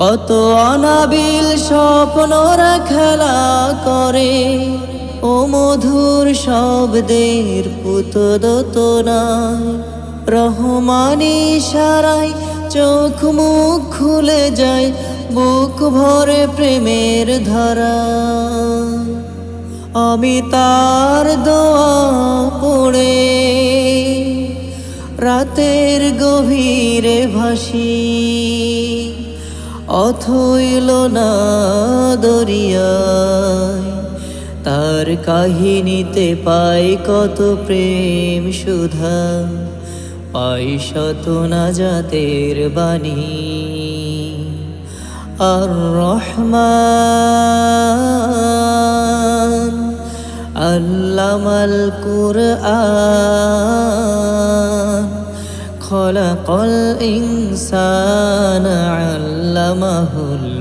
কত অনাবিল স্বপ্নরা খেলা করে। ও মধুর শব্দের পুতদতনায় রহমানি সারাই চোখ মুখ খুলে যায়, বুক ভরে প্রেমের ধারা। আমি তার দোয়া পড়ে, রাতের গভীরে ভাসি। অথইল না দরিয়ায়। তার কাহিনীতে পাই কত প্রেম সুধা। পাই শত না জাতের বাণী। আর রহমান আল্লামাল কুরআন। খলাকল ইনসান আল্লামাহুল